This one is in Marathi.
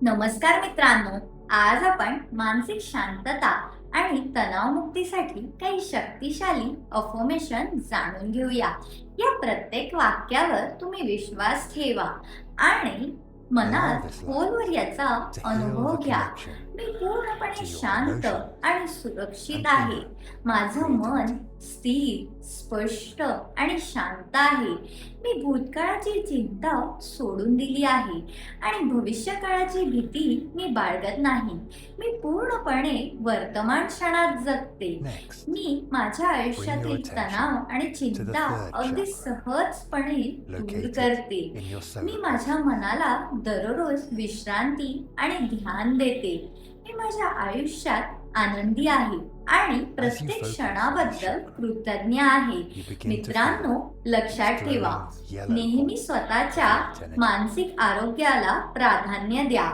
नमस्कार मित्रांनो आज आपण मानसिक शांतता आणि तणावमुक्तीसाठी काही शक्तिशाली अफर्मेशन जाणून घेऊया. या प्रत्येक वाक्यावर तुम्ही विश्वास ठेवा आणि मनात खोलवर याचा अनुभव घ्या. मी पूर्णपणे शांत आणि सुरक्षित आहे. माझं मन स्थिर स्पष्ट आणि शांत आहे. मी भूतकाळाची चिंता सोडून दिली आहे आणि भविष्यकाळाची भीती मी बाळगत नाही. मी पूर्णपणे वर्तमान क्षणात जगते. मी माझ्या आयुष्यातील तणाव आणि चिंता अगदी सहजपणे दूर करते. मी माझ्या मनाला दररोज विश्रांती आणि ध्यान देते. मी माझ्या आयुष्यात आनंदी आहे आणि प्रत्येक क्षणाबद्दल कृतज्ञ आहे. मित्रांनो लक्षात ठेवा. नेहमी स्वतःच्या. मानसिक आरोग्याला प्राधान्य द्या.